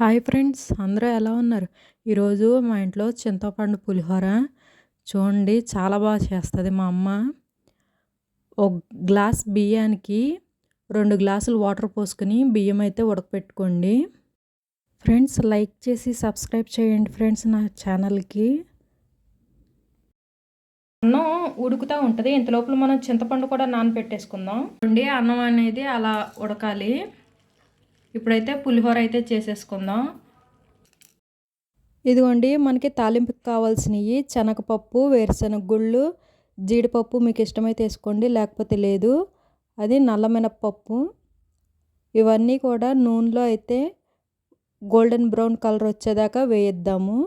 Hi friends అందరూ ఎలా ఉన్నారు? ఈరోజు మా ఇంట్లో చింతపండు పులిహోర. చూడండి చాలా బాగా చేస్తుంది మా అమ్మ. ఒక గ్లాస్ బియ్యానికి రెండు గ్లాసులు వాటర్ పోసుకొని బియ్యం అయితే ఉడకపెట్టుకోండి. ఫ్రెండ్స్ లైక్ చేసి సబ్స్క్రైబ్ చేయండి ఫ్రెండ్స్ నా ఛానల్కి. అన్నం ఉడుకుతూ ఉంటుంది. ఇంతలోపల మనం చింతపండు కూడా నానబెట్టేసుకుందాం. అండి అన్నం అనేది అలా ఉడకాలి. ఇప్పుడైతే పులిహోర అయితే చేసేసుకుందాం. ఇదిగోండి మనకి తాలింపుకి కావాల్సినవి శనగపప్పు వేరుశనగ గుళ్ళు జీడిపప్పు మీకు ఇష్టమైతే వేసుకోండి లేకపోతే లేదు. అది నల్లమినప్పప్పు ఇవన్నీ కూడా నూనెలో అయితే గోల్డెన్ బ్రౌన్ కలర్ వచ్చేదాకా వేయిద్దాము.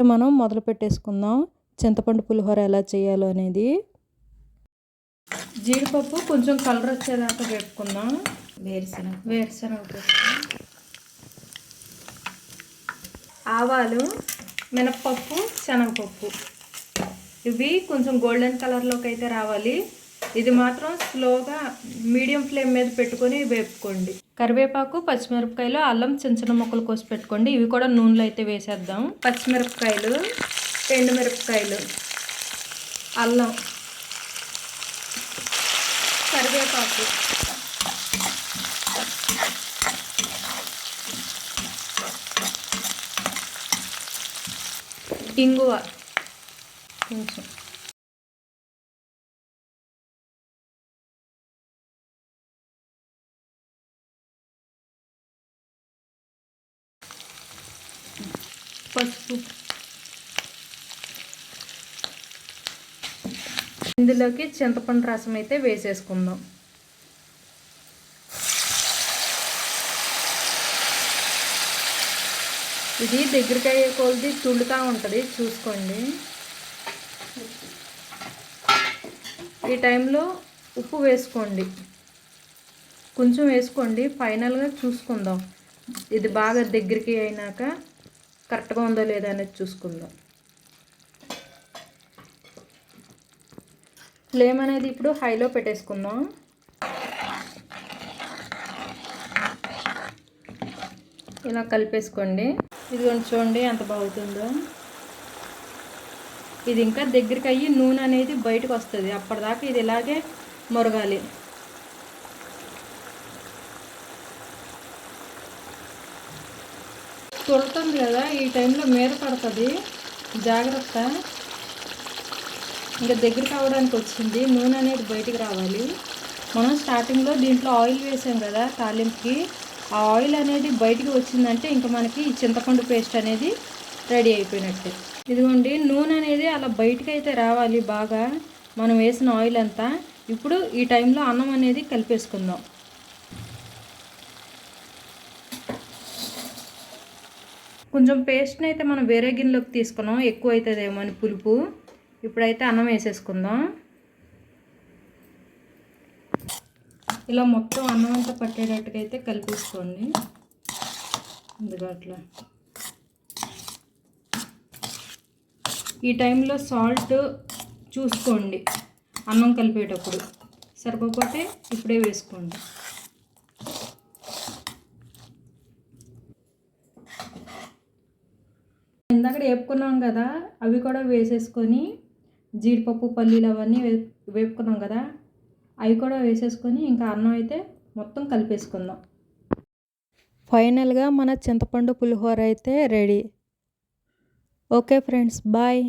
మనం మొదలు పెట్టేసుకుందాం. చింతపండు పులిహోర ఎలా చేయాలో అనేది. జీడిపప్పు కొంచెం కలర్ వచ్చేదాకా పెట్టుకుందాం వేరుశనగ వేరుశనగ ఆవాలు మినప్పప్పు శనగపప్పు. ఇవి కొంచెం గోల్డెన్ కలర్లోకి అయితే రావాలి. ఇది మాత్రం స్లోగా మీడియం ఫ్లేమ్ మీద పెట్టుకొని వేపుకోండి. కరివేపాకు పచ్చిమిరపకాయలు అల్లం చిన్న చిన్న ముక్కలు కోసి పెట్టుకోండి. ఇవి కూడా నూనెలో అయితే వేసేద్దాం. పచ్చిమిరపకాయలు ఎండుమిరపకాయలు అల్లం. కరివేపాకు ఇంగువ కొంచెం పసుపు ఇందులోకి చింతపండు రసం అయితే వేసేసుకుందాం. ఇది దగ్గరికి అయ్యే కొలది తుళ్ళుతూ ఉంటుంది చూసుకోండి. ఈ టైంలో ఉప్పు వేసుకోండి. కొంచెం వేసుకోండి ఫైనల్గా చూసుకుందాం. ఇది బాగా దగ్గరికి అయినాక కరెక్ట్గా ఉందో లేదో అనేది చూసుకుందాం. ఫ్లేమ్ అనేది ఇప్పుడు హైలో పెట్టేసుకుందాం. ఇలా కలిపేసుకోండి. ఇది చూడండి ఎంత బాగుతుందో. ఇది ఇంకా దగ్గరికి అయ్యి నూనె అనేది బయటకు వస్తుంది. అప్పటిదాకా ఇది ఇలాగే మురగాలి. తుడుతుంది కదా ఈ టైంలో మీద పడుతుంది. జాగ్రత్త. ఇంకా దగ్గర కావడానికి వచ్చింది. నూనె అనేది బయటికి రావాలి. మనం స్టార్టింగ్లో దీంట్లో ఆయిల్ వేసాం కదా తాలింపుకి. ఆ ఆయిల్ అనేది బయటికి వచ్చిందంటే ఇంకా మనకి చింతపండు పేస్ట్ అనేది రెడీ అయిపోయినట్టే. ఇదిగోండి నూనె అనేది అలా బయటికి అయితే రావాలి బాగా. మనం వేసిన ఆయిల్ అంతా. ఇప్పుడు ఈ టైంలో అన్నం అనేది కలిపేసుకుందాం. కొంచెం పేస్ట్ని అయితే మనం వేరే గిన్నెలోకి తీసుకున్నాం. ఎక్కువ అవుతుందేమో అని పులుపు. ఇప్పుడైతే అన్నం వేసేసుకుందాం. ఇలా మొత్తం అన్నం అంతా పట్టేటట్టుగా అయితే కలిపేసుకోండి. అందుగా అట్లా. ఈ టైంలో సాల్ట్ చూసుకోండి అన్నం కలిపేటప్పుడు. సరిపోతే ఇప్పుడే వేసుకోండి. ఇందాక వేపుకున్నాం కదా అవి కూడా వేసేసుకొని జీడిపప్పు పల్లీలు అవన్నీ వేపుకున్నాం కదా అవి కూడా వేసేసుకొని ఇంకా అన్నం అయితే మొత్తం కలిపేసుకుందాం. ఫైనల్గా మన చింతపండు పులిహోర అయితే రెడీ. Okay friends bye.